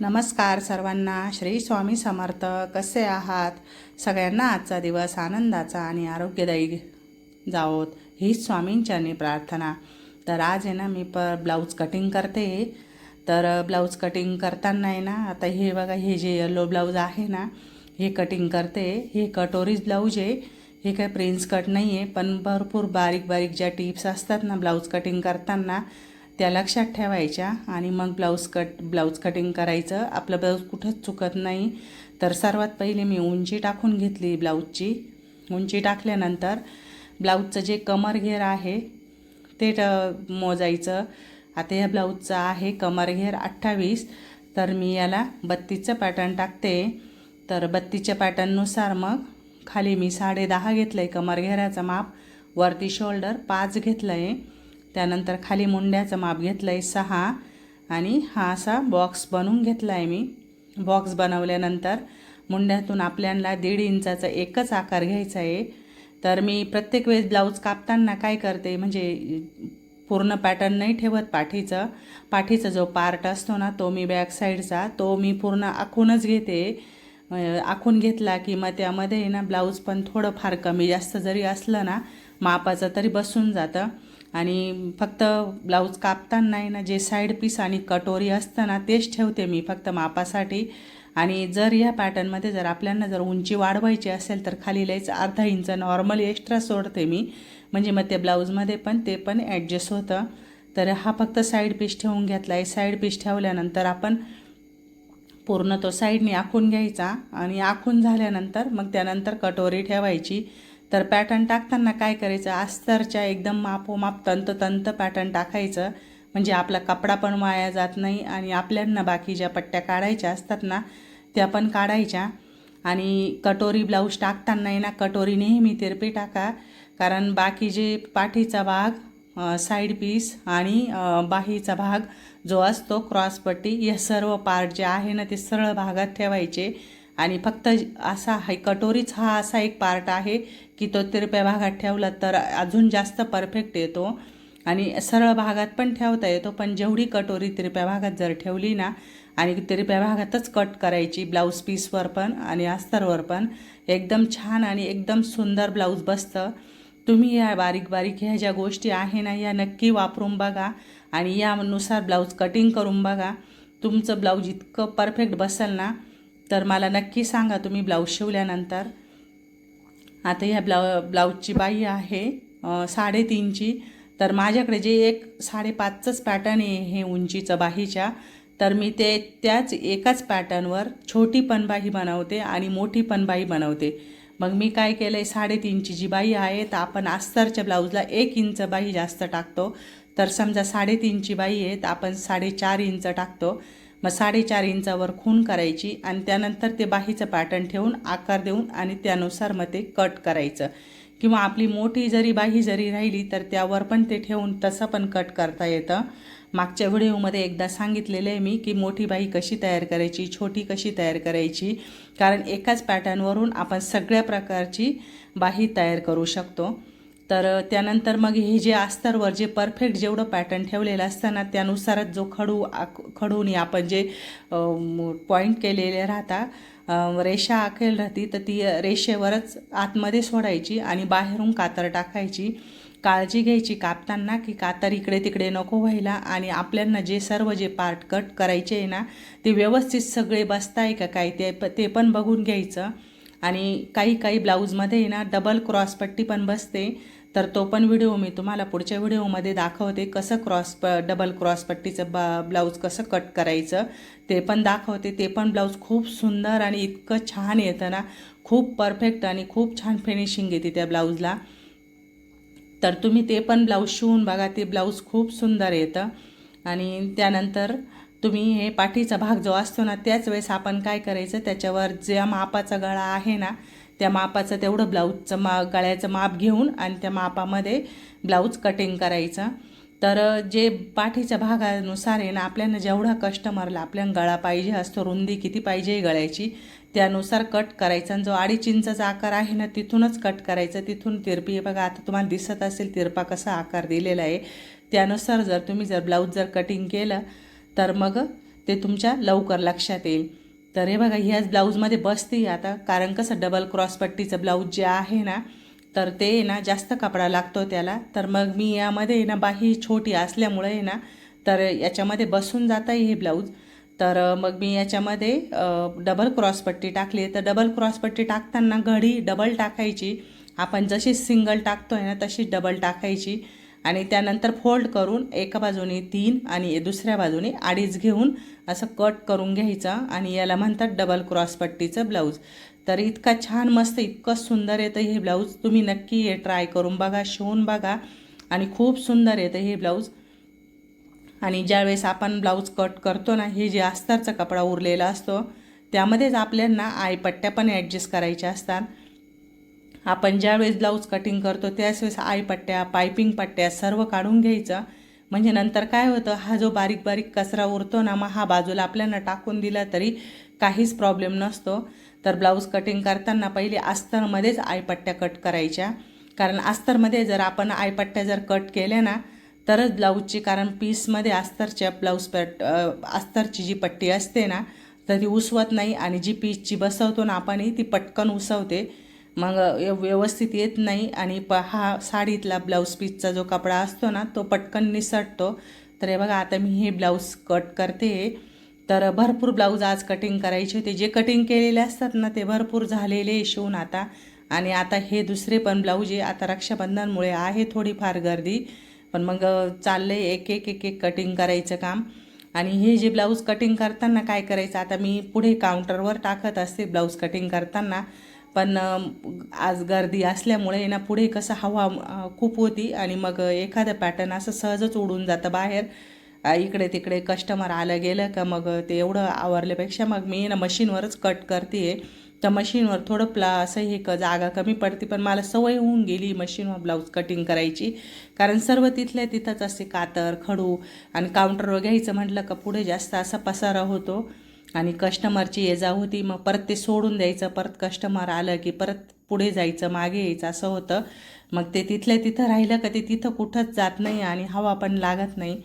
नमस्कार सर्वांना. श्री स्वामी समर्थ. कसे आहात? सगळ्यांना आजचा दिवस आनंदाचा आणि आरोग्यदायी जावोत हीच स्वामींच्यानी प्रार्थना. तर आज आहे ना मी प ब्लाऊज कटिंग करते. तर ब्लाऊज कटिंग करताना आहे ना आता हे बघा हे जे येलो ब्लाऊज आहे ना हे कटिंग करते. हे कटोरीज ब्लाऊज आहे. हे काय प्रिन्स कट नाही आहे पण भरपूर बारीक बारीक ज्या टिप्स असतात ना ब्लाऊज कटिंग करताना त्या लक्षात ठेवायच्या आणि मग ब्लाऊज कट ब्लाऊज कटिंग करायचं. आपलं ब्लाऊज कुठंच चुकत नाही. तर सर्वात पहिले मी उंची टाकून घेतली ब्लाऊजची. उंची टाकल्यानंतर ब्लाऊजचं जे कमर घेर आहे ते ट मोजायचं. आता या ब्लाऊजचं आहे कमर घेर अठ्ठावीस. तर मी याला बत्तीसचं पॅटर्न टाकते. तर बत्तीसच्या पॅटर्ननुसार मग खाली मी साडे दहा घेतलं आहे कमर घेराचं माप. वरती शोल्डर पाच घेतलं आहे त्यानंतर खाली मुंड्याचं माप घेतलं आहे सहा आणि हा असा बॉक्स बनवून घेतला आहे मी. बॉक्स बनवल्यानंतर मुंड्यातून आपल्याला दीड इंचाचा एकच आकार घ्यायचा आहे तर मी प्रत्येक वेळेस ब्लाऊज कापताना काय करते म्हणजे पूर्ण पॅटर्न नाही ठेवत पाठीचं. पाठीचा जो पार्ट असतो ना तो मी बॅक साईडचा तो मी पूर्ण आखूनच घेते. आखून घेतला की मग त्यामध्ये ना ब्लाऊज पण थोडं फार कमी जास्त जरी असलं ना मापाचं तरी बसून जातं. आणि फक्त ब्लाऊज कापताना आहे ना जे साईड पीस आणि कटोरी असतं ना तेच ठेवते मी फक्त मापासाठी. आणि जर या पॅटर्नमध्ये जर आपल्याला जर उंची वाढवायची असेल तर खाली लयच अर्धा इंच नॉर्मल एक्स्ट्रा सोडते मी. म्हणजे मग त्या ब्लाऊजमध्ये पण ते पण ॲडजस्ट होतं. तर हा फक्त साईड पीस ठेवून घेतला आहे साईड पीस ठेवल्यानंतर आपण पूर्ण तो साईडने आखून घ्यायचा आणि आखून झाल्यानंतर मग त्यानंतर कटोरी ठेवायची. तर पॅटर्न टाकताना काय करायचं? अस्तरच्या एकदम मापोमाप तंत तंत पॅटर्न टाकायचं. म्हणजे आपला कपडा पण वाया जात नाही आणि आपल्यांना बाकी ज्या पट्ट्या काढायच्या असतात ना त्या पण काढायच्या. आणि कटोरी ब्लाऊज टाकताना आहे ना कटोरी नेहमी तिरपी टाका. कारण बाकी जे पाठीचा भाग साईड पीस आणि बाहीचा भाग जो असतो क्रॉसपट्टी या सर्व पार्ट जे आहे ना ते सरळ भागात ठेवायचे. आणि फक्त असा हा कटोरीच हा असा एक पार्ट आहे की तो तिरप्या भागात ठेवला तर अजून जास्त परफेक्ट येतो. आणि सरळ भागात पण ठेवता येतो पण जेवढी कटोरी तिरप्या भागात जर ठेवली ना आणि तिरप्या भागातच कट करायची ब्लाऊज पीसवर पण आणि अस्तरवर पण एकदम छान आणि एकदम सुंदर ब्लाऊज बसतं. तुम्ही या बारीक बारीक ह्या ज्या गोष्टी आहे ना या नक्की वापरून बघा आणि यानुसार ब्लाऊज कटिंग करून बघा. तुमचं ब्लाऊज इतकं परफेक्ट बसेल ना तर मला नक्की सांगा तुम्ही ब्लाऊज शिवल्यानंतर. आता ह्या ब्लाउ ब्लाऊजची बाई आहे साडेतीनची. तर माझ्याकडे जे एक साडेपाचचंच पॅटर्न आहे हे उंचीचं बाहीच्या तर मी ते त्याच एकाच पॅटर्नवर छोटी पण बाही बनवते आणि मोठी पणबाही बनवते. मग मी काय केलं आहे साडेतीनची जी बाई आहे तर आपण अस्तरच्या ब्लाऊजला एक इंच बाही जास्त टाकतो. तर समजा साडेतीनची बाई आहे तर आपण साडेचार इंच टाकतो. मग साडेचार इंचावर खून करायची आणि त्यानंतर ते बाहीचं पॅटर्न ठेवून आकार देऊन आणि त्यानुसार मग ते कट करायचं. किंवा आपली मोठी जरी बाही जरी राहिली तर त्यावर पण ते ठेवून तसं पण कट करता येतं. मागच्या व्हिडिओमध्ये एकदा सांगितलेलं आहे मी की मोठी बाही कशी तयार करायची छोटी कशी तयार करायची? कारण एकाच पॅटर्नवरून आपण सगळ्या प्रकारची बाही तयार करू शकतो. तर त्यानंतर मग हे जे अस्तरवर जे परफेक्ट जेवढं पॅटर्न ठेवलेलं असतं ना त्यानुसारच जो खडू आक खडूनी आपण जे पॉईंट केलेले राहता रेषा आखेल राहती तर ती रेषेवरच आतमध्ये सोडायची आणि बाहेरून कातर टाकायची. काळजी घ्यायची कापताना की कातर इकडे तिकडे नको व्हायला आणि आपल्यांना जे सर्व जे पार्ट कट करायचे आहे ना ते व्यवस्थित सगळे बसताय का काय ते प ते पण बघून घ्यायचं. आणि काही काही ब्लाऊजमध्ये आहे ना डबल क्रॉसपट्टी पण बसते. तर तो पण व्हिडिओ मी तुम्हाला पुढच्या व्हिडिओमध्ये दाखवते कसं क्रॉस प डबल क्रॉसपट्टीचं बा ब्लाऊज कसं कट करायचं. ते पण दाखवते. ते पण ब्लाऊज खूप सुंदर आणि इतकं छान येतं ना. खूप परफेक्ट आणि खूप छान फिनिशिंग येते त्या ब्लाऊजला. तर तुम्ही ते पण ब्लाऊज शिवून बघा. ते ब्लाऊज खूप सुंदर येतं. आणि त्यानंतर तुम्ही हे पाठीचा भाग जो असतो ना त्याच वेळेस आपण काय करायचं त्याच्यावर ज्या मापाचा गळा आहे ना त्या मापाचं तेवढं ब्लाऊजचं मा गळ्याचं माप घेऊन आणि त्या मापामध्ये ब्लाऊज कटिंग करायचं. तर जे पाठीच्या भागानुसार आहे ना आपल्याला जेवढा कस्टमरला आपल्याला गळा पाहिजे असतो रुंदी किती पाहिजे गळ्याची त्यानुसार कट करायचा. आणि जो अडीच इंचाचा आकार आहे ना तिथूनच कट करायचं. तिथून तिरपी बघा आता तुम्हाला दिसत असेल तिरपा कसा आकार दिलेला आहे. त्यानुसार जर तुम्ही जर ब्लाऊज जर कटिंग केलं तर मग ते तुमच्या लवकर लक्षात येईल. तर हे बघा ह्याच ब्लाऊजमध्ये बसते आता. कारण कसं डबल क्रॉसपट्टीचं ब्लाऊज जे आहे ना तर ते ना जास्त कपडा लागतो त्याला. तर मग मी यामध्ये ना बाही छोटी असल्यामुळे आहे ना तर याच्यामध्ये बसून जाता हे ब्लाऊज. तर मग मी याच्यामध्ये डबल क्रॉसपट्टी टाकली तर डबल क्रॉसपट्टी टाकताना घडी डबल टाकायची. आपण जशी सिंगल टाकतो आहे ना तशी डबल टाकायची. आणि त्यानंतर फोल्ड करून एका बाजूने तीन आणि दुसऱ्या बाजूने अडीच घेऊन असं कट करून घ्यायचं आणि याला म्हणतात डबल क्रॉसपट्टीचं ब्लाऊज तर इतका छान मस्त इतकं सुंदर येतं हे ब्लाऊज तुम्ही नक्की हे ट्राय करून बघा शिवून बघा आणि खूप सुंदर येतं हे ब्लाऊज आणि ज्यावेळेस आपण ब्लाऊज कट करतो ना हे जे अस्तरचा कपडा उरलेला असतो त्यामध्येच आपल्यांना आईपट्ट्या पण ॲडजस्ट करायच्या असतात. आपण ज्यावेळेस ब्लाऊज कटिंग करतो त्याच वेळेस आईपट्ट्या पायपिंग पट्ट्या सर्व काढून घ्यायचं. म्हणजे नंतर काय होतं हा जो बारीक बारीक कचरा उरतो ना मग हा बाजूला आपल्याला टाकून दिला तरी काहीच प्रॉब्लेम नसतो. तर ब्लाऊज कटिंग करताना पहिले अस्तरमध्येच आईपट्ट्या कट करायच्या. कारण अस्तरमध्ये जर आपण आईपट्ट्या जर कट केल्या ना तरच ब्लाऊजची कारण पीसमध्ये अस्तरच्या ब्लाऊज पट अस्तरची जी पट्टी असते ना तर ती उसवत नाही आणि जी पीसची बसवतो ना आपण ती पटकन उसवते. मग व्यव- व्यवस्थित येत नाही आणि प हा साडीतला ब्लाऊज पीसचा जो कपडा असतो ना तो पटकन निसटतो. तर हे बघा आता मी हे ब्लाऊज कट करते. तर भरपूर ब्लाऊज आज कटिंग करायचे होते. जे कटिंग केलेले असतात ना ते भरपूर झालेले शिवून आता. आणि आता हे दुसरे पण ब्लाऊज आहे आता रक्षाबंधनमुळे आहे थोडीफार गर्दी. पण मग चाललं आहे एक एक एक एक कटिंग करायचं काम. आणि हे जे ब्लाऊज कटिंग करताना काय करायचं? आता मी पुढे काउंटरवर टाकत असते ब्लाऊज कटिंग करताना. पण आज गर्दी असल्यामुळे ना पुढे कसं हवा खूप होती आणि मग एखादं पॅटर्न असं सहजच उडून जातं बाहेर. इकडे तिकडे कस्टमर आलं गेलं का मग ते एवढं आवरल्यापेक्षा मग मी ना मशीनवरच कट करते तर मशीनवर थोडं प्ला असं हे क जागा कमी पडते पण मला सवय होऊन गेली मशीनवर ब्लाऊज कटिंग करायची. कारण सर्व तिथल्या तिथंच असते कातर खडू आणि काउंटरवर घ्यायचं म्हटलं का पुढे जास्त असा पसारा होतो. आणि कस्टमरची ये जा होती मग परत ते सोडून द्यायचं परत कस्टमर आलं की परत पुढे जायचं मागे यायचं असं होतं. मग ते तिथल्या तिथं राहिलं का ते तिथं कुठंच जात नाही आणि हवा पण लागत नाही.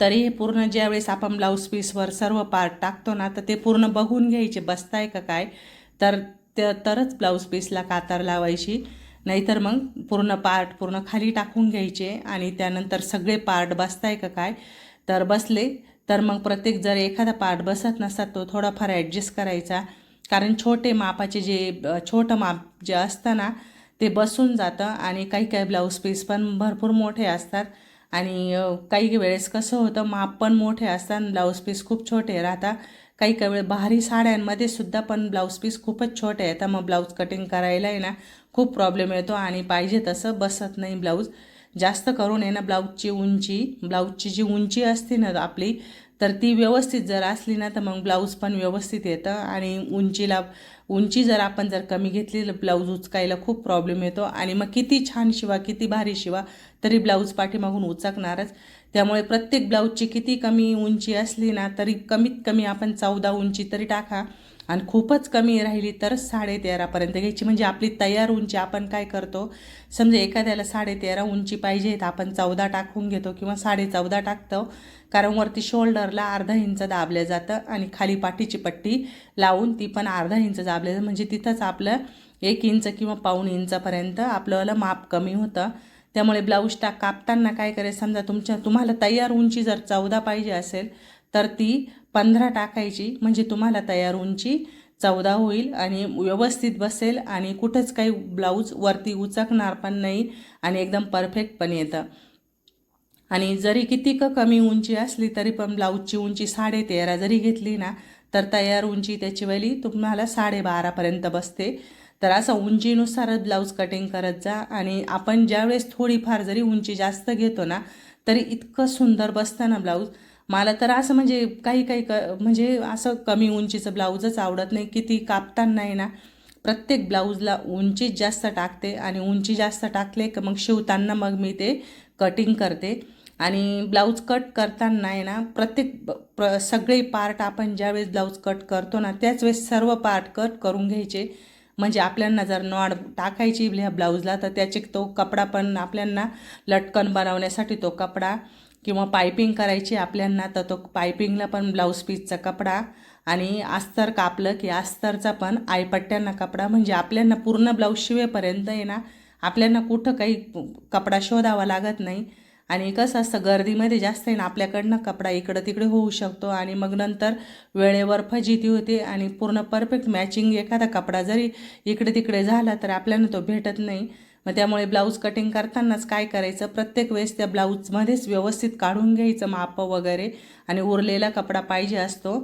तरी हे पूर्ण ज्यावेळेस आपण ब्लाऊज पीसवर सर्व पार्ट टाकतो ना तर ते पूर्ण बघून घ्यायचे बसताय का काय? तर तरच ब्लाऊज पीसला कातार लावायची. नाहीतर मग पूर्ण पार्ट पूर्ण खाली टाकून घ्यायचे आणि त्यानंतर सगळे पार्ट बसताय का काय? तर बसले तर मग प्रत्येक जर एखादा पार्ट बसत नसतात तो थोडाफार ॲडजस्ट करायचा. कारण छोटे मापाचे जे छोटं माप जे असतं ना ते बसून जातं आणि काही काही ब्लाऊज पीस पण भरपूर मोठे असतात. आणि काही वेळेस कसं होतं माप पण मोठे असतात ब्लाऊज पीस खूप छोटे राहतात. काही काही वेळ भारी साड्यांमध्ये सुद्धा पण ब्लाऊज पीस खूपच छोटे येतात. मग ब्लाऊज कटिंग करायला आहे ना खूप प्रॉब्लेम येतो आणि पाहिजे तसं बसत नाही ब्लाऊज जास्त करून आहे ना ब्लाऊजची उंची ब्लाऊजची जी उंची असते ना आपली तर ती व्यवस्थित जर असली ना तर मग ब्लाऊज पण व्यवस्थित येतं. आणि उंचीला उंची जर आपण जर कमी घेतली तर ब्लाऊज उचकायला खूप प्रॉब्लेम येतो. आणि मग किती छान शिवा किती भारी शिवा तरी ब्लाऊज पाठीमागून उचकणारच. त्यामुळे प्रत्येक ब्लाऊजची किती कमी उंची असली ना तरी कमीत कमी आपण चौदा उंची तरी टाका. आणि खूपच कमी राहिली तर साडे तेरापर्यंत घ्यायची. म्हणजे आपली तयार उंची आपण काय करतो? समजा एखाद्याला साडे तेरा उंची पाहिजे तर आपण चौदा टाकून घेतो किंवा साडे चौदा टाकतो. कारण वरती शोल्डरला अर्धा इंच दाबलं जातं आणि खाली पाठीची पट्टी लावून ती पण अर्धा इंच दाबलं जातं. म्हणजे तिथंच आपलं एक इंच किंवा पाऊण इंचपर्यंत आपल्याला माप कमी होतं. त्यामुळे ब्लाऊज टाक कापताना काय करायचं समजा तुमच्या तुम्हाला तयार उंची जर चौदा पाहिजे असेल तर ती पंधरा टाकायची म्हणजे तुम्हाला तयार उंची चौदा होईल आणि व्यवस्थित बसेल आणि कुठंच काही ब्लाऊज वरती उचकणार पण नाही आणि एकदम परफेक्ट पण येतं. आणि जरी किती क कमी उंची असली तरी पण ब्लाऊजची उंची साडेतेरा जरी घेतली ना तर तयार उंची त्याची वेळी तुम्हाला साडेबारापर्यंत बसते. तर असं उंचीनुसारच ब्लाऊज कटिंग करत जा आणि आपण ज्यावेळेस थोडीफार जरी उंची जास्त घेतो ना तरी इतकं सुंदर बसतं ना ब्लाऊज. मला तर असं म्हणजे काही काही क म्हणजे असं कमी उंचीचं ब्लाऊजच आवडत नाही. किती कापताना आहे ना प्रत्येक ब्लाऊजला उंचीच जास्त टाकते आणि उंची जास्त टाकले की मग शिवताना मग मी ते कटिंग करते. आणि ब्लाऊज कट करताना आहे ना प्रत्येक प्र सगळे पार्ट आपण ज्यावेळेस ब्लाऊज कट करतो ना त्याच वेळेस सर्व पार्ट कट करून घ्यायचे. म्हणजे आपल्यांना जर नॉड टाकायची ह्या ब्लाऊजला तर त्याचे तो कपडा पण आपल्यांना लटकन बनवण्यासाठी तो कपडा किंवा पायपिंग करायची आपल्यांना तर तो पायपिंगला पण ब्लाऊज पीसचा कपडा आणि अस्तर कापलं की अस्तरचा पण आईपट्ट्यांना कपडा. म्हणजे आपल्यांना पूर्ण ब्लाऊज शिवेपर्यंत आहे ना आपल्यांना कुठं काही कपडा शोधावा लागत नाही. आणि कसं असतं गर्दीमध्ये जास्त आहे ना आपल्याकडनं कपडा इकडं तिकडे होऊ शकतो आणि मग नंतर वेळेवर फजिती होते आणि पूर्ण परफेक्ट मॅचिंग एखादा कपडा जरी इकडे तिकडे झाला तर आपल्याला तो भेटत नाही. मग त्यामुळे ब्लाऊज कटिंग करतानाच काय करायचं? प्रत्येक वेळेस त्या ब्लाऊजमध्येच व्यवस्थित काढून घ्यायचं मापं वगैरे. आणि उरलेला कपडा पाहिजे असतो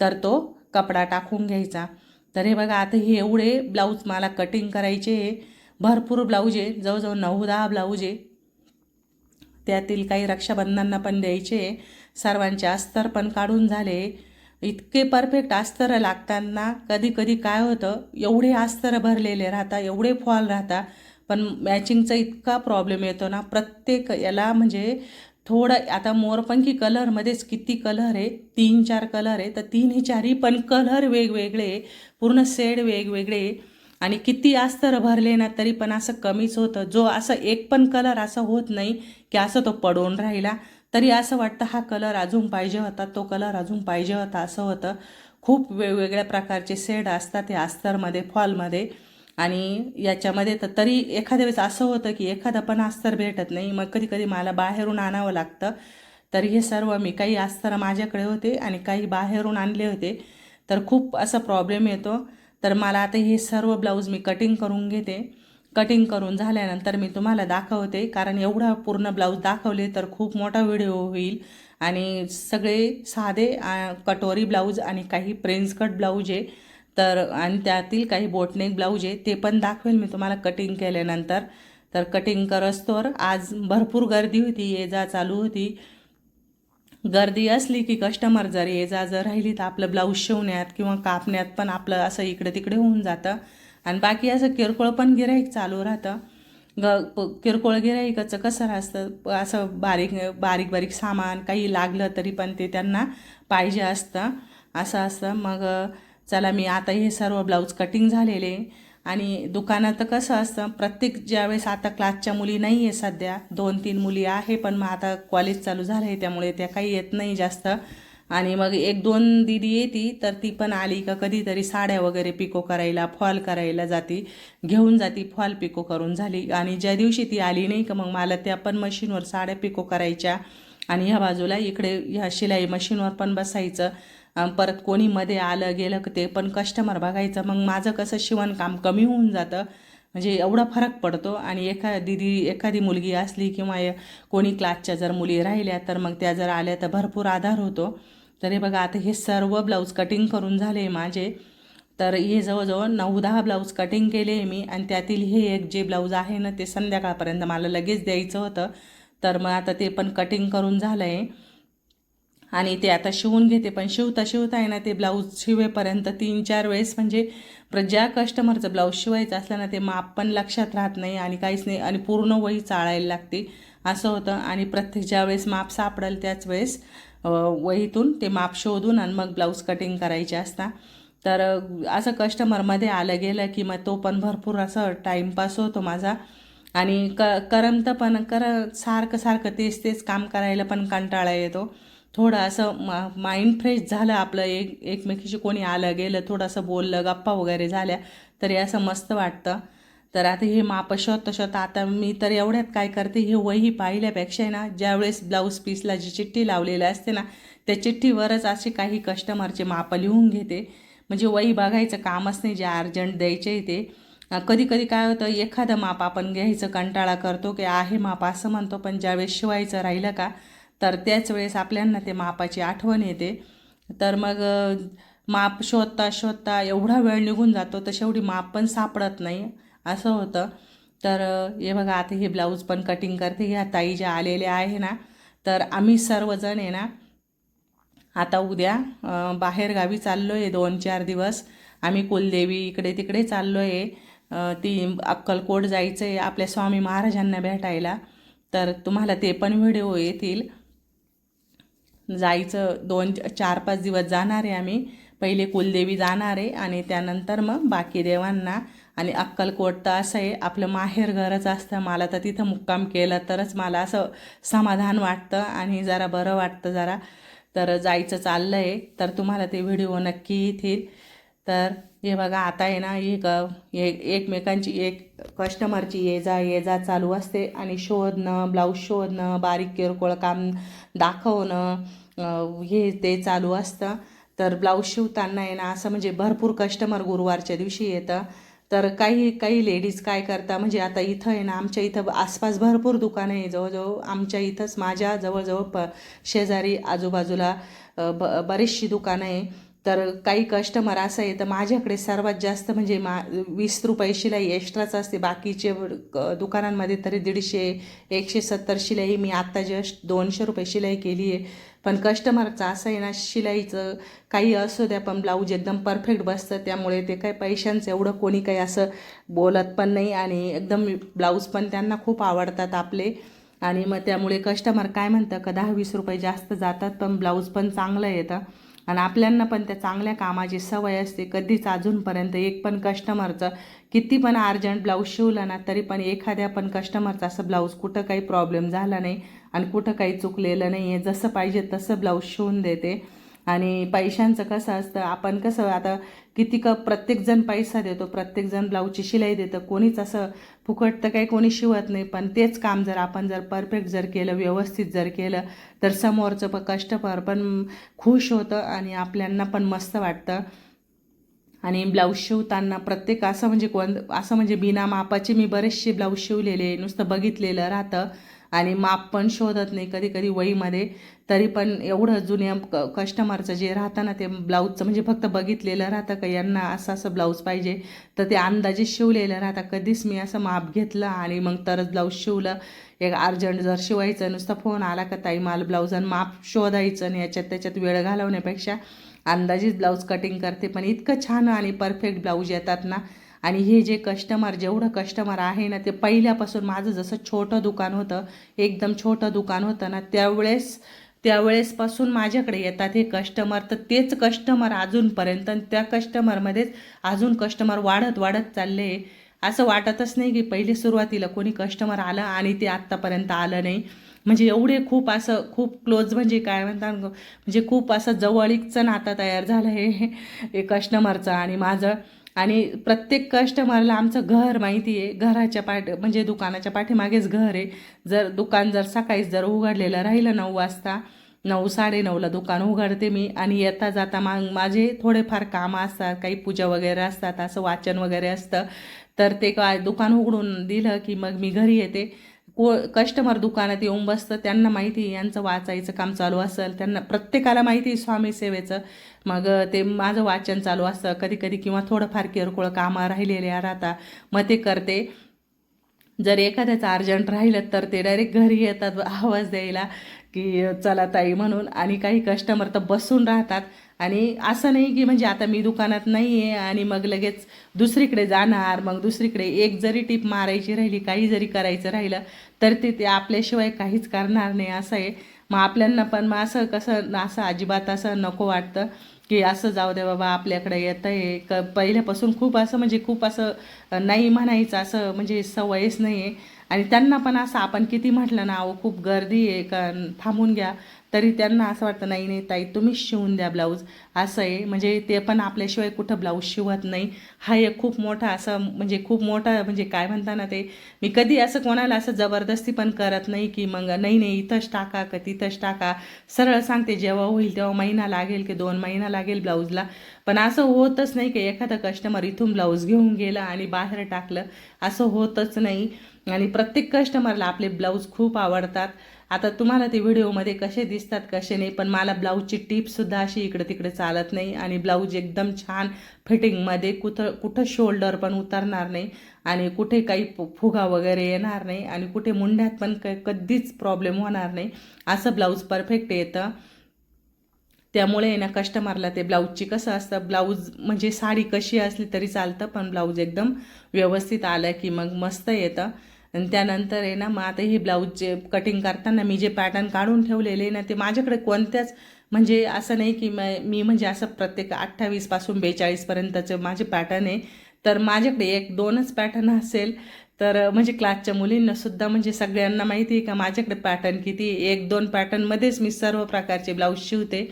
तर तो कपडा टाकून घ्यायचा. तर हे बघा आता हे एवढे ब्लाऊज मला कटिंग करायचे आहे. भरपूर ब्लाऊज आहे जवळजवळ नऊ दहा ब्लाऊज आहे. त्यातील काही रक्षाबंधनांना पण द्यायचे सर्वांचे अस्तर पण काढून झाले. इतके परफेक्ट अस्तर लागताना कधी कधी काय होतं एवढे अस्तर भरलेले राहता एवढे फॉल राहता पण मॅचिंगचा इतका प्रॉब्लेम येतो ना प्रत्येक याला म्हणजे थोडं आता मोरपंखी कलरमध्येच किती कलर आहे तीन चार कलर आहे तर तीनही चारही पण कलर वेगवेगळे पूर्ण सेड वेगवेगळे. आणि किती अस्तर भरले ना तरी पण असं कमीच होतं. जो असं एक पण कलर असं होत नाही की असं तो पडून राहिला तरी असं वाटतं हा कलर अजून पाहिजे होता तो कलर अजून पाहिजे होता असं होतं. खूप वेगवेगळ्या प्रकारचे सेड असतात या अस्तरमध्ये फॉलमध्ये आणि याच्यामध्ये तर तरी एखाद्या वेळेस असं होतं की एखादा पण अस्तर भेटत नाही. मग कधी कधी मला बाहेरून आणावं लागतं. तर हे सर्व मी काही अस्तर माझ्याकडे होते आणि काही बाहेरून आणले होते. तर खूप असा प्रॉब्लेम येतो. तर मला आता हे सर्व ब्लाऊज मी कटिंग करून घेते. कटिंग करून झाल्यानंतर मी तुम्हाला दाखवते. कारण एवढा पूर्ण ब्लाऊज दाखवले तर खूप मोठा व्हिडिओ होईल. आणि सगळे साधे कटोरी ब्लाऊज आणि काही प्रिन्स कट ब्लाऊज आहे. तर आणि त्यातील काही बोटनेक ब्लाऊज आहे ते पण दाखवेल मी तुम्हाला कटिंग केल्यानंतर. तर कटिंग करस्तोवर आज भरपूर गर्दी होती ये जा चालू होती. गर्दी असली की कस्टमर जर ये जा जर राहिली तर आपलं ब्लाऊज शिवण्यात किंवा कापण्यात पण आपलं असं इकडे तिकडे होऊन जातं. आणि बाकी असं किरकोळ पण गिराईक चालू राहतं. ग किरकोळ गिराईकाचं कसं असतं असं बारीक बारीक बारीक सामान काही लागलं तरी पण ते त्यांना पाहिजे असतं. असं असतं. मग चला मी आता हे सर्व ब्लाऊज कटिंग झालेले. आणि दुकानात कसं असतं प्रत्येक ज्यावेळेस आता क्लासच्या मुली नाही आहे सध्या दोन तीन मुली आहे पण मग आता कॉलेज चालू झालं आहे त्यामुळे त्या काही येत नाही जास्त. आणि मग एक दोन दिदी येती तर ती पण आली का कधीतरी साड्या वगैरे पिको करायला फॉल करायला जाती घेऊन जाती फॉल पिको करून झाली. आणि ज्या दिवशी ती आली नाही का मग मला त्या पण मशीनवर साड्या पिको करायच्या. आणि ह्या बाजूला इकडे ह्या शिलाई मशीनवर पण बसायचं. परत कोणी मध्ये आलं गेलं ते पण कस्टमर बघायचं. मग माझं कसं शिवणकाम कमी होऊन जातं. म्हणजे एवढा फरक पडतो. आणि एखा दिदी एखादी मुलगी असली किंवा कोणी क्लासच्या जर मुली राहिल्या तर मग त्या जर आल्या तर भरपूर आधार होतो. तर हे बघा आता हे सर्व ब्लाऊज कटिंग करून झाले माझे. तर हे जवळजवळ नऊ दहा ब्लाऊज कटिंग केले मी. आणि त्यातील हे एक जे ब्लाऊज आहे ना ते संध्याकाळपर्यंत मला लगेच द्यायचं होतं. तर मग आता ते पण कटिंग करून झालं आहे आणि ते आता शिवून घेते. पण शिवता शिवता आहे ना ते ब्लाऊज शिवेपर्यंत तीन चार वेळेस म्हणजे प्र ज्या कस्टमरचं ब्लाऊज शिवायचं असलं ना ते माप पण लक्षात राहत नाही आणि काहीच नाही. आणि पूर्ण वही चाळायला लागते. असं होतं. आणि प्रत्येक ज्या वेळेस माप सापडेल त्याच वेळेस वहीतून ते माप शोधून आणि मग ब्लाऊज कटिंग करायचे असता. तर असं कस्टमरमध्ये आलं गेलं की मग तो पण भरपूर असं टाईमपास होतो माझा. आणि क करमतं पण कर सारखं सारखं तेच तेच काम करायला पण कंटाळा येतो. थोडं असं मा माइंड फ्रेश झालं आपलं एक एकमेकीशी कोणी आलं गेलं थोडंसं बोललं गप्पा वगैरे झाल्या तरी असं मस्त वाटतं. तर आता हे माप शोधता शोधता आता मी तर एवढ्यात काय करते हे वही पाहिल्यापेक्षा आहे ना ज्यावेळेस ब्लाऊज पीसला जी चिठ्ठी लावलेली असते ना त्या चिठ्ठीवरच असे काही कस्टमरचे माप लिहून घेते. म्हणजे वही बघायचं कामच नाही जे अर्जंट द्यायचे ते. कधी कधी काय होतं एखादं माप आपण घ्यायचं कंटाळा करतो की आहे माप असं म्हणतो पण ज्यावेळेस शिवायचं राहिलं का तर त्याच वेळेस आपल्यांना ते मापाची आठवण येते. तर मग माप शोधता शोधता एवढा वेळ निघून जातो तर शेवटी माप पण सापडत नाही. असं होतं. तर हे बघा आता हे ब्लाऊज पण कटिंग करते. ह्या ताई ज्या आलेल्या आहे ना तर आम्ही सर्वजण आहे ना आता उद्या बाहेरगावी चाललो आहे दोन चार दिवस. आम्ही कुलदेवी इकडे तिकडे चाललो आहे ती अक्कलकोट जायचं आहे आपल्या स्वामी महाराजांना भेटायला. तर तुम्हाला ते पण व्हिडिओ येतील. जायचं दोन चार पाच दिवस जाणार आहे आम्ही. पहिले कुलदेवी जाणार आहे आणि त्यानंतर मग बाकी देवांना. आणि अक्कलकोट तर असं आहे आपलं माहेर घरच असतं. मला तर तिथं मुक्काम केलं तरच मला असं समाधान वाटतं आणि जरा बरं वाटतं जरा. तर जायचं चाललं आहे तर तुम्हाला ते व्हिडिओ नक्की येतील. तर हे बघा आता आहे ना एक एक एकमेकांची एक कस्टमरची ये जा ये जा चालू असते. आणि शोधणं ब्लाऊज शोधणं बारीक किरकोळ काम दाखवणं हे ते चालू असतं. तर ब्लाऊज शिवताना आहे ना असं म्हणजे भरपूर कस्टमर गुरुवारच्या दिवशी येतं. तर काही काही लेडीज काय करता म्हणजे आता इथं आहे ना आमच्या इथं आसपास भरपूर दुकानं आहे. जवळजवळ आमच्या इथंच माझ्या जवळजवळ प शेजारी आजूबाजूला ब बरीचशी दुकानं आहे. तर काही कस्टमर असं आहे तर माझ्याकडे सर्वात जास्त म्हणजे मा वीस रुपये शिलाई एक्स्ट्राच असते. बाकीचे क- दुकानांमध्ये तरी दीडशे एकशे सत्तर शिलाई मी आत्ता जस्ट दोनशे रुपये शिलाई केली आहे. पण कस्टमरचं असं आहे ना शिलाईचं काही असू द्या पण ब्लाऊज एकदम परफेक्ट बसतं. त्यामुळे ते काही पैशांचं एवढं कोणी काही असं बोलत पण नाही आणि एकदम ब्लाऊज पण त्यांना खूप आवडतात आपले. आणि मग त्यामुळे कस्टमर काय म्हणतं का दहा वीस रुपये जास्त जातात पण ब्लाऊज पण चांगलं येतं आणि आपल्यांना पण त्या चांगल्या कामाची सवय असते. कधीच अजूनपर्यंत एक पण कस्टमरचं किती पण अर्जंट ब्लाऊज शिवला ना तरी पण एखाद्या पण कस्टमरचा असं ब्लाऊज कुठं काही प्रॉब्लेम झाला नाही आणि कुठं काही चुकलेलं नाही आहे जसं पाहिजे तसं ब्लाऊज शिवून देते. आणि पैशांचं कसं असतं आपण कसं आता किती क प्रत्येकजण पैसा देतो प्रत्येकजण ब्लाऊजची शिलाई देतं कोणीच असं फुकट तर काही कोणी शिवत नाही पण तेच काम जर आपण जर परफेक्ट जर केलं व्यवस्थित जर केलं तर समोरचं प कस्टमर पण खुश होतं आणि आपल्यांना पण मस्त वाटतं. आणि ब्लाऊज शिवताना प्रत्येक असं म्हणजे कोण असं म्हणजे बिना मापाचे मी बरेचसे ब्लाऊज शिवलेले नुसतं बघितलेलं राहतं. आणि माप पण शोधत नाही कधी कधी वहीमध्ये. तरी पण एवढं जुन्या क कस्टमरचं जे राहतं ना ते ब्लाऊजचं म्हणजे फक्त बघितलेलं राहतं का यांना असं असं ब्लाऊज पाहिजे. तर ते अंदाजे शिवलेलं राहतं. कधीच मी असं माप घेतलं आणि मग तरच ब्लाऊज शिवलं. एक अर्जंट जर शिवायचं नुसतं फोन आला का ताई मला ब्लाऊज आणि माप शोधायचं आणि याच्यात त्याच्यात वेळ घालवण्यापेक्षा अंदाजेच ब्लाऊज कटिंग करते. पण इतकं छान आणि परफेक्ट ब्लाऊज येतात ना आणि हे जे कस्टमर जेवढं कस्टमर आहे ना ते पहिल्यापासून माझं जसं छोटं दुकान होतं एकदम छोटं दुकान होतं ना त्यावेळेस त्यावेळेसपासून माझ्याकडे येतात हे कस्टमर तर तेच कस्टमर अजूनपर्यंत आणि त्या कस्टमरमध्येच अजून कस्टमर वाढत वाढत चालले. असं वाटतच नाही की पहिले सुरुवातीला कोणी कस्टमर आलं आणि ते आत्तापर्यंत आलं नाही. म्हणजे एवढे खूप असं खूप क्लोज म्हणजे काय म्हणतात म्हणजे खूप असं जवळीकचं नातं तयार झालं हे हे कस्टमरचं आणि माझं. आणि प्रत्येक कस्टमरला आमचं घर माहिती आहे घराच्या पाठ म्हणजे दुकानाच्या पाठीमागेच घर आहे. जर दुकान जर सकाळीच जर उघडलेलं राहिलं नऊ वाजता नऊ साडेनऊला दुकान उघडते मी आणि येता जाता मग माझे थोडेफार कामं असतात काही पूजा वगैरे असतात असं वाचन वगैरे असतं. तर ते काय दुकान उघडून दिलं की मग मी घरी येते. को कस्टमर दुकानात येऊन बसतं त्यांना माहिती आहे यांचं वाचायचं काम चालू असेल त्यांना प्रत्येकाला माहिती आहे स्वामी सेवेचं. मग ते माझं वाचन चालू असतं कधी कधी किंवा थोडंफार किरकोळ कामं राहिलेले राहता मग ते करते. जर एखाद्याचं अर्जंट राहिलं तर ते डायरेक्ट घरी येतात आवाज द्यायला की चला ताई म्हणून. आणि काही कस्टमर तर बसून राहतात. आणि असं नाही की म्हणजे आता मी दुकानात नाही आहे आणि मग लगेच दुसरीकडे जाणार मग दुसरीकडे एक जरी टीप मारायची राहिली काही जरी करायचं राहिलं तर ते ते आपल्याशिवाय काहीच करणार नाही असं आहे. मग आपल्यांना पण मग असं कसं असं अजिबात असं नको वाटतं की असं जाऊ दे बाबा आपल्याकडे येतं आहे क पहिल्यापासून खूप असं म्हणजे खूप असं नाही म्हणायचं असं म्हणजे सवयच नाही आहे आणि त्यांना पण असं आपण किती म्हटलं ना अहो खूप गर्दी आहे का थांबून घ्या. तरी त्यांना असं वाटतं नाही नाही ताई तुम्हीच शिवून द्या ब्लाऊज. असं आहे. म्हणजे ते पण आपल्याशिवाय कुठं ब्लाऊज शिवत नाही. हा एक खूप मोठा असं म्हणजे खूप मोठा म्हणजे काय म्हणता ना ते मी कधी असं कोणाला असं जबरदस्ती पण करत नाही की मग नाही नाही इथंच टाका का तिथंच टाका. सरळ सांगते जेव्हा होईल तेव्हा महिना लागेल की दोन महिना लागेल ब्लाऊजला. पण असं होतच नाही की एखादा कस्टमर इथून ब्लाऊज घेऊन गेला आणि बाहेर टाकलं. असं होतच नाही. आणि प्रत्येक कस्टमरला आपले ब्लाऊज खूप आवडतात. आता तुम्हाला ते व्हिडिओमध्ये कसे दिसतात कसे नाही पण मला ब्लाऊजची टीपसुद्धा अशी इकडे तिकडे चालत नाही आणि ब्लाऊज एकदम छान फिटिंगमध्ये कुठं कुठं शोल्डर पण उतरणार नाही आणि कुठे काही फु- फुगा वगैरे येणार नाही आणि कुठे मुंड्यात पण क कधीच प्रॉब्लेम होणार नाही. असं ब्लाऊज परफेक्ट येतं. त्यामुळे आहे ना कस्टमरला ते ब्लाऊजची कसं असतं ब्लाऊज म्हणजे साडी कशी असली तरी चालतं पण ब्लाऊज एकदम व्यवस्थित आलं की मग मस्त येतं. आणि त्यानंतर आहे ना मग आता हे ब्लाऊजचे कटिंग करताना मी जे पॅटर्न काढून ठेवलेले ना ते माझ्याकडे कोणत्याच म्हणजे असं नाही की म मी म्हणजे असं प्रत्येक अठ्ठावीसपासून बेचाळीसपर्यंतचे माझे पॅटर्न आहे. तर माझ्याकडे एक दोनच पॅटर्न असेल. तर म्हणजे क्लासच्या मुलींनासुद्धा म्हणजे सगळ्यांना माहिती आहे का माझ्याकडे पॅटर्न किती एक दोन पॅटर्नमध्येच मी सर्व प्रकारचे ब्लाऊज शिवते.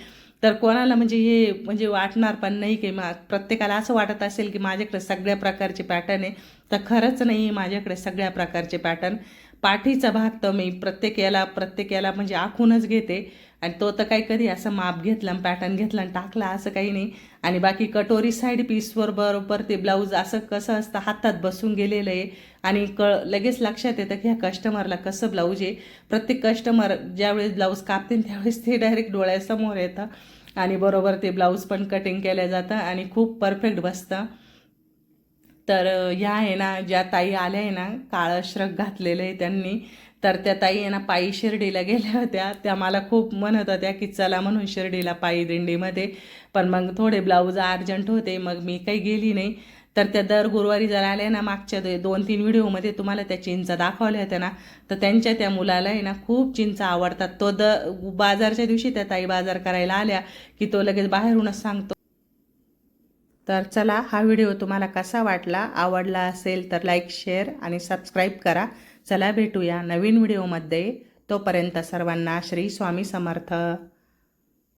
तर कोणाला म्हणजे हे म्हणजे वाटणार पण नाही की मा प्रत्येकाला असं वाटत असेल की माझ्याकडे सगळ्या प्रकारचे पॅटर्न आहे. तर खरंच नाही माझ्याकडे सगळ्या प्रकारचे पॅटर्न पाठीचा भाग तर मी प्रत्येक याला प्रत्येक याला म्हणजे आखूनच घेते. आणि तो तर काही कधी असं माप घेतलं पॅटर्न घेतलं आणि टाकला असं काही नाही. आणि बाकी कटोरी साईड पीसवर बरोबर ते ब्लाऊज असं कसं असतं हातात बसून गेलेलं आहे. आणि कळ लगेच लक्षात येतं की ह्या कस्टमरला कसं ब्लाऊज आहे. प्रत्येक कस्टमर ज्यावेळेस ब्लाऊज कापतील त्यावेळेस ते डायरेक्ट डोळ्यासमोर येतं. आणि बरोबर ते ब्लाऊज पण कटिंग केलं जातं आणि खूप परफेक्ट बसतं. तर ह्या आहे ना ज्या ताई आल्या आहे ना काळं श्रग घातलेलं आहे त्यांनी तर त्या ताई आहे ना पायी शिर्डीला गेल्या होत्या. त्या मला खूप म्हणत होत्या की चला म्हणून शिर्डीला पायी दिंडीमध्ये. पण मग थोडे ब्लाऊज अर्जंट होते मग मी काही गेली नाही. तर त्या दर गुरुवारी जर आल्या ना मागच्या दोन तीन व्हिडिओमध्ये तुम्हाला त्या चिंचा दाखवल्या होत्या ना तर त्यांच्या त्या मुलाला आहे ना खूप चिंचा आवडतात. तो द बाजारच्या दिवशी त्या ताई बाजार करायला आल्या की तो लगेच बाहेरूनच सांगतो. तर चला हा व्हिडिओ तुम्हाला कसा वाटला आवडला असेल तर लाईक शेअर आणि सबस्क्राईब करा. चला भेटूया नवीन व्हिडिओमध्ये. तोपर्यंत सर्वांना श्री स्वामी समर्थ.